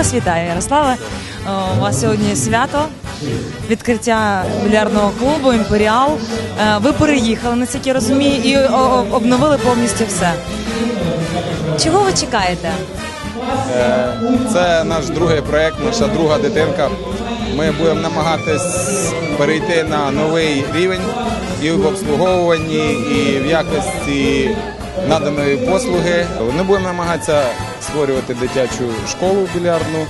вас вітаю, Ярославе. У вас сьогодні свято, відкриття більярдного клубу Імперіал. Е, Ви переїхали, наскільки я розумію, і обновили повністю все. Чого ви чекаєте? Це наш другий проект, наша друга дитинка. Ми будемо намагатись перейти на новий рівень і в обслуговуванні, і в якості наданої послуги. Ми будемо намагатися створювати дитячу школу більярдну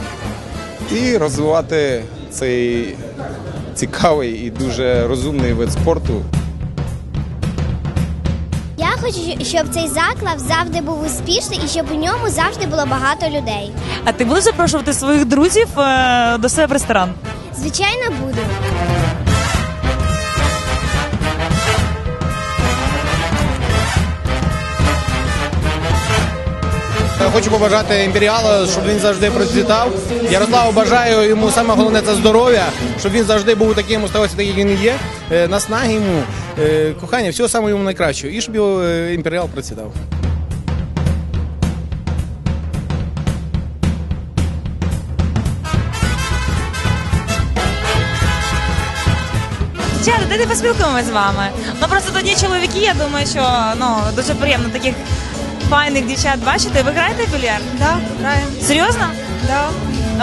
і розвивати цей цікавий і дуже розумний вид спорту. Я хочу, щоб цей заклад завжди був успішний і щоб у ньому завжди було багато людей. А ти будеш запрошувати своїх друзів е, до себе в ресторан? Звичайно, буду. Хочу побажати імперіалу, щоб він завжди процвітав. Ярославу бажаю йому саме головне це здоров'я, щоб він завжди був таким, оставався таким, як він є. Е, Наснаги йому, е, кохання, всього самого йому найкращого. І щоб його е, імперіал процвітав. Дівчата, дайте поспілкуємось з вами. Ну просто тоді чоловіки, я думаю, що ну дуже приємно таких файних дівчат бачити. Ви граєте в більярд? Да, играем. Серйозно? Да,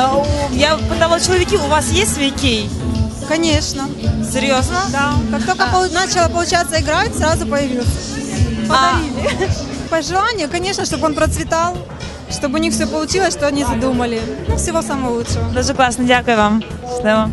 Е, у- Я питала чоловіків, у вас є свій кій? конечно. Серйозно? Да. Как только А. пол- начала получаться играть, сразу появился. Подарили. Пожелание, конечно, чтобы он процветал, чтобы у них все получилось, что они задумали. Ну, всего самого лучшего. Дуже класно, дякую вам. Щасливо.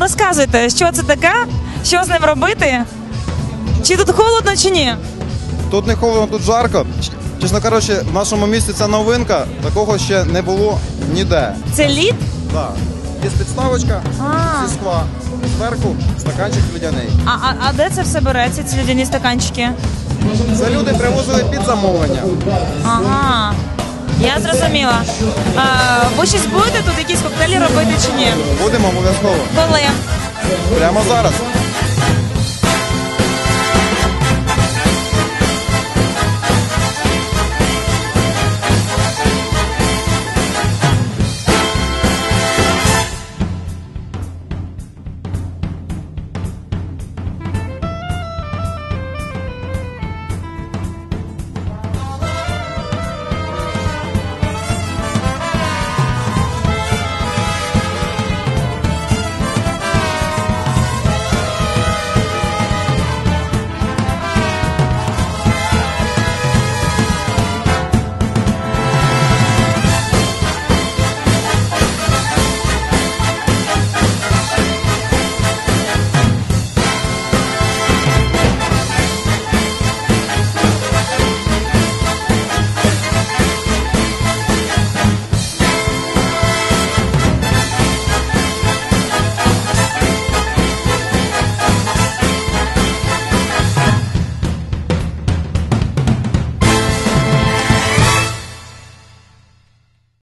Розказуйте, що це таке, що з ним робити? Чи тут холодно, чи ні? Тут не холодно, тут жарко. Чесно кажучи, в нашому місті це новинка, такого ще не було ніде. Це лід? Да. Є підставочка А. зі скла, зверху стаканчик людяний. А, а, а де це все береться, ці людяні стаканчики? Це люди привозили під замовлення. Ага. Я зрозуміла. А, ви щось будете тут якісь коктейлі робити чи ні? Будемо обов'язково. Коли? Прямо зараз.